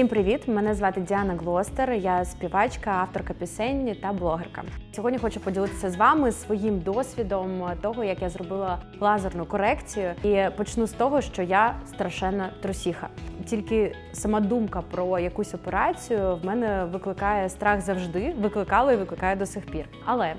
Всім привіт! Мене звати Діана Глостер. Я співачка, авторка пісень та блогерка. Сьогодні хочу поділитися з вами своїм досвідом того, як я зробила лазерну корекцію. І почну з того, що я страшенна трусіха. Тільки сама думка про якусь операцію в мене викликає страх завжди, викликало і викликає до сих пір. Але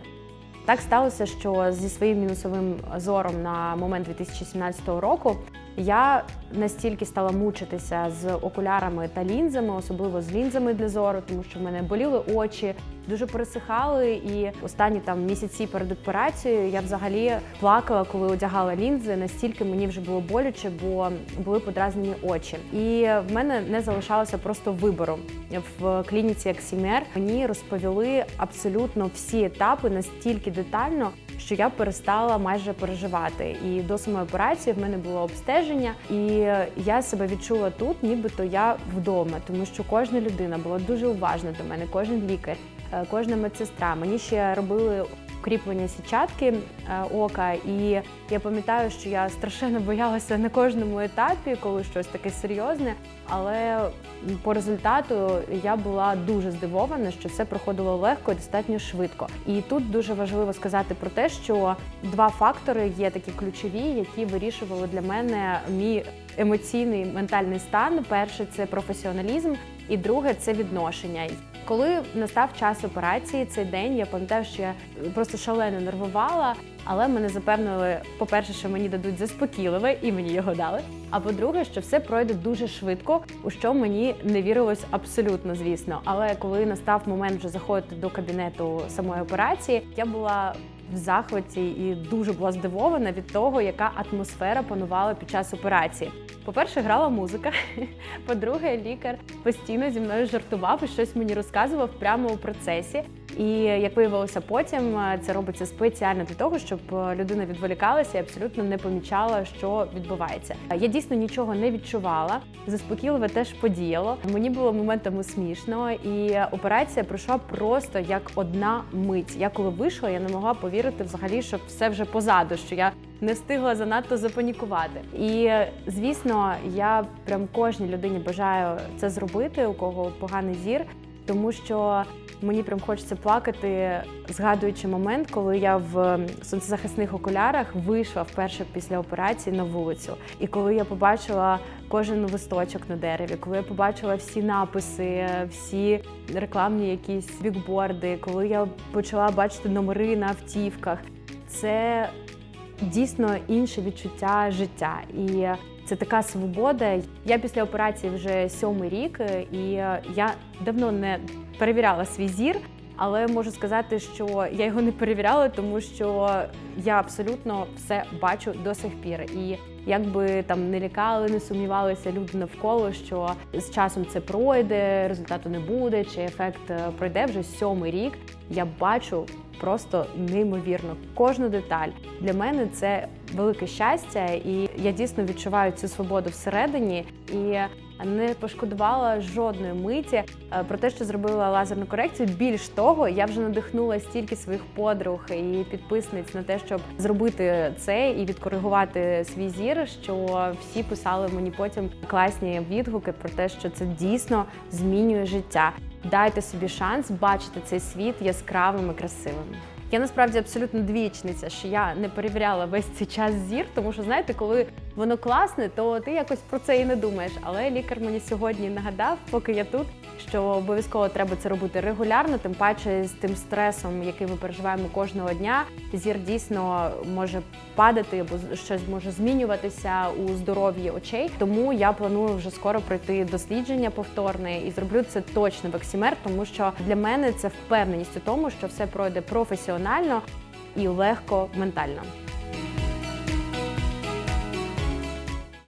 так сталося, що зі своїм мінусовим зором на момент 2017 року я настільки стала мучитися з окулярами та лінзами, особливо з лінзами для зору, тому що в мене боліли очі, дуже пересихали. І останні там місяці перед операцією я взагалі плакала, коли одягала лінзи. Настільки мені вже було боляче, бо були подразнені очі. І в мене не залишалося просто вибору в клініці Аксімер. Мені розповіли абсолютно всі етапи настільки детально, що я перестала майже переживати. І до самої операції в мене було обстеження, і я себе відчула тут, нібито я вдома, тому що кожна людина була дуже уважна до мене, кожен лікар, е, кожна медсестра. Мені ще робили укріплення сітчатки е, ока, і я пам'ятаю, що я страшенно боялася на кожному етапі, коли щось таке серйозне. Але по результату я була дуже здивована, що все проходило легко і достатньо швидко. І тут дуже важливо сказати про те, що два фактори є такі ключові, які вирішували для мене мій емоційний ментальний стан. Перше це професіоналізм, і друге це відношення. Коли настав час операції, цей день я пам'ятаю, що я просто шалено нервувала, але мене запевнили, по-перше, що мені дадуть заспокійливе, і мені його дали. А по-друге, що все пройде дуже швидко, у що мені не вірилось абсолютно, звісно. Але коли настав момент вже заходити до кабінету самої операції, я була в захваті і дуже була здивована від того, яка атмосфера панувала під час операції. По-перше, грала музика. По-друге, лікар постійно зі мною жартував і щось мені розказував прямо у процесі. І як виявилося потім, це робиться спеціально для того, щоб людина відволікалася і абсолютно не помічала, що відбувається. Я дійсно нічого не відчувала. Заспокійливе теж подіяло. Мені було моментами смішно, і операція пройшла просто як одна мить. Я коли вийшла, я не могла повірити взагалі, що все вже позаду, що я не встигла занадто запанікувати. І звісно, я прям кожній людині бажаю це зробити, у кого поганий зір, тому що мені прям хочеться плакати, згадуючи момент, коли я в сонцезахисних окулярах вийшла вперше після операції на вулицю. І коли я побачила кожен листочок на дереві, коли я побачила всі написи, всі рекламні якісь бікборди, коли я почала бачити номери на автівках, це дійсно інше відчуття життя. І це така свобода. Я після операції вже сьомий рік, і я давно не перевіряла свій зір, але можу сказати, що я його не перевіряла, тому що я абсолютно все бачу до сих пір. І якби там не лякали, не сумнівалися люди навколо, що з часом це пройде, результату не буде, чи ефект пройде вже сьомий рік. Я бачу просто неймовірно кожну деталь. Для мене це велике щастя, і я дійсно відчуваю цю свободу всередині і не пошкодувала жодної миті е, про те, що зробила лазерну корекцію. Більш того, я вже надихнула стільки своїх подруг і підписниць на те, щоб зробити це і відкоригувати свій зір, що всі писали мені потім класні відгуки про те, що це дійсно змінює життя. Дайте собі шанс бачити цей світ яскравим і красивим. Я насправді абсолютно двічниця, що я не перевіряла весь цей час зір, тому що знаєте, коли воно класне, то ти якось про це і не думаєш. Але лікар мені сьогодні нагадав, поки я тут, що обов'язково треба це робити регулярно, тим паче з тим стресом, який ми переживаємо кожного дня. Зір дійсно може падати або щось може змінюватися у здоров'ї очей. Тому я планую вже скоро пройти дослідження повторне і зроблю це точно в Оксімер, тому що для мене це впевненість у тому, що все пройде професіонально і легко ментально.